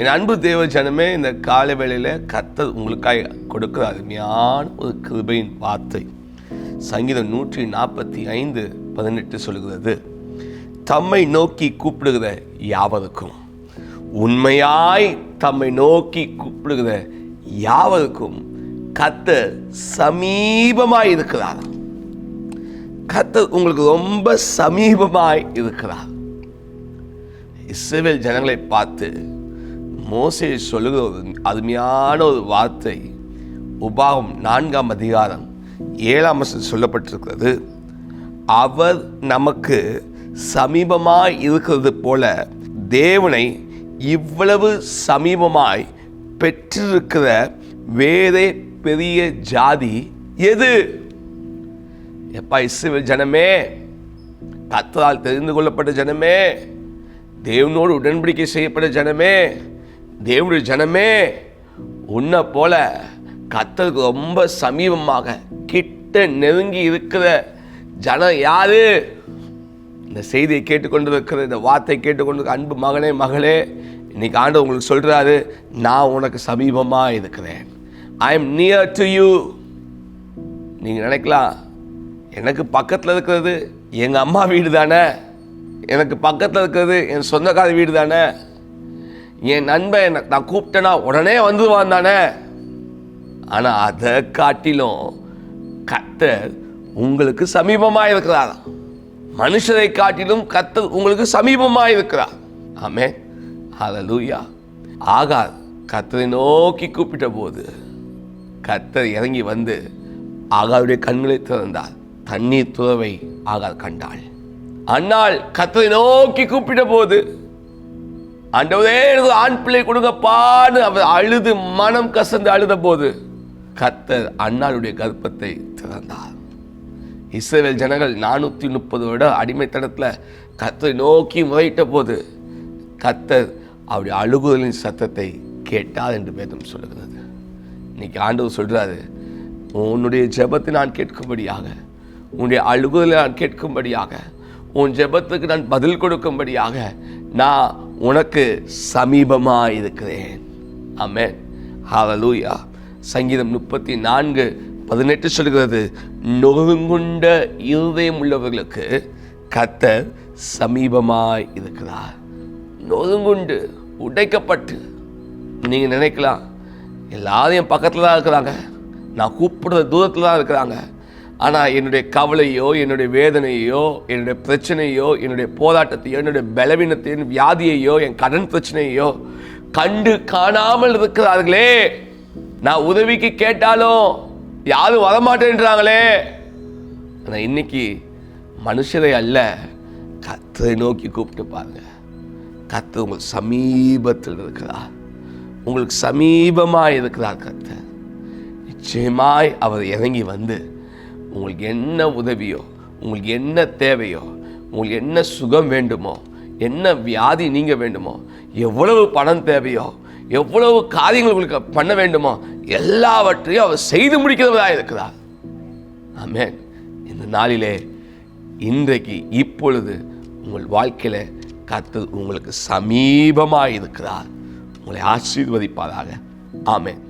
என் அன்பு தேவ ஜனமே இந்த காலை வேளையில் கத்தர் உங்களுக்காக கொடுக்குற அருமையான ஒரு கிருபையின் வார்த்தை. சங்கீதம் நூற்றி நாற்பத்தி ஐந்து பதினெட்டு சொல்கிறது தம்மை நோக்கி கூப்பிடுகிற யாவருக்கும் உண்மையாய் தம்மை நோக்கி கூப்பிடுகிற யாவருக்கும் கத்தர் சமீபமாய் இருக்கிறார். கத்தர் உங்களுக்கு ரொம்ப சமீபமாய் இருக்கிறார். இசைவில் ஜனங்களை பார்த்து மோசே சொல்லுகிற ஒரு அருமையான ஒரு வார்த்தை. உபாகம் நான்காம் அதிகாரம் ஏழாம் வசனம் சொல்லப்பட்டிருக்கிறது. அவர் நமக்கு சமீபமாய் இருக்கிறது போல தேவனை இவ்வளவு சமீபமாய் பெற்றிருக்கிற வேறே பெரிய ஜாதி எது? எப்பா இஸ்ரேல் ஜனமே கத்தரால் தெரிந்து கொள்ளப்பட்ட ஜனமே தேவனோடு உடன்படிக்கை செய்யப்பட்ட ஜனமே தேவனுடைய ஜனமே உன்னை போல கத்தருக்கு ரொம்ப சமீபமாக கிட்ட நெருங்கி இருக்கிற ஜனம் யாரு? இந்த செய்தியை கேட்டுக்கொண்டிருக்கிற இந்த வார்த்தை கேட்டுக்கொண்டு அன்பு மகனே மகளே இன்னைக்கு ஆண்டு உங்களுக்கு சொல்கிறாரு நான் உனக்கு சமீபமாக இருக்கிறேன். I am near to you நீங்கள் நினைக்கலாம் எனக்கு பக்கத்தில் இருக்கிறது எங்கள் அம்மா வீடு தானே? எனக்கு பக்கத்தில் இருக்கிறது என் சொந்தக்கார வீடு தானே? என் நண்பன் என்னை நான் கூப்பிட்டேன்னா உடனே வந்துடுவான் தானே ஆனால் அதை காட்டிலும் கத்தர் உங்களுக்கு சமீபமாக இருக்கிறார் மனுஷரை காட்டிலும் கத்தர் உங்களுக்கு சமீபமாக இருக்கிறார் ஆமே ஹalleluya. ஆகார் கத்தரை நோக்கி கூப்பிட்ட போது கத்தர் இறங்கி வந்து ஆகாருடைய கண்களை திறந்தார். தண்ணீர் துறவை ஆகார் கண்டாள். அண்ணாள் கத்தரை நோக்கி கூப்பிட்ட போது ஆண்டவரே எனக்கு ஆண் பிள்ளை கொடுங்கப்பான்னு அவர் அழுது மனம் கசந்து அழுத போது கத்தர் அண்ணாளுடைய கர்ப்பத்தை திறந்தார். இஸ்ரேல் ஜனங்கள் நானூற்றி முப்பது வருட அடிமைத்தனத்தில் கத்தரை நோக்கி முறையிட்ட போது கத்தர் அவருடைய அழுகுதலின் சத்தத்தை கேட்டார் என்று வேதம் சொல்லுகிறது. இன்னைக்கு ஆண்டவர் சொல்றாரு உன்னுடைய ஜெபத்தை நான் கேட்கும்படியாக உன்னுடைய அழுகுதலை நான் கேட்கும்படியாக உன் ஜெபத்துக்கு நான் பதில் கொடுக்கும்படியாக நான் உனக்கு சமீபமாக இருக்கிறேன் ஆமென். ஹalleluya. சங்கீதம் முப்பத்தி நான்கு பதினெட்டு சொல்கிறது நொறுங்குண்ட இருதயம் உள்ளவர்களுக்கு கத்தர் சமீபமாய் இருக்கிறார் நொறுங்குண்டு உடைக்கப்பட்டு. நீங்கள் நினைக்கலாம் எல்லாரும் என் பக்கத்தில் தான் இருக்கிறாங்க. நான் கூப்பிடுற தூரத்தில் தான் இருக்கிறாங்க. ஆனால் என்னுடைய கவலையோ என்னுடைய வேதனையோ என்னுடைய பிரச்சனையோ என்னுடைய போராட்டத்தையோ என்னுடைய பலவீனத்தையும் வியாதியையோ என் கடன் பிரச்சனையோ கண்டு காணாமல் இருக்கிறார்களே. நான் உதவிக்கு கேட்டாலும் யாரும் வரமாட்டேன்றாங்களே. ஆனால் இன்னைக்கு மனுஷரை அல்ல. கத்தரை நோக்கி கூப்பிட்டு பாருங்க. கத்து உங்களுக்கு சமீபத்தில் இருக்கிறார். உங்களுக்கு சமீபமாக இருக்கிறார் கத்தை நிச்சயமாய் அவர் இறங்கி வந்து உங்களுக்கு என்ன உதவியோ உங்களுக்கு என்ன தேவையோ உங்களுக்கு என்ன சுகம் வேண்டுமோ என்ன வியாதி நீங்க வேண்டுமோ எவ்வளவு பணம் தேவையோ எவ்வளவு காரியங்கள் உங்களுக்கு பண்ண வேண்டுமோ எல்லாவற்றையும் அவர் செய்து முடிக்கிறவராக இருக்கிறார். ஆமே இந்த நாளிலே இன்றைக்கு இப்பொழுது உங்கள் வாழ்க்கையில் கத்து உங்களுக்கு சமீபமாக இருக்கிறார் உங்களை ஆசீர்வதிப்பதாக ஆமேன்.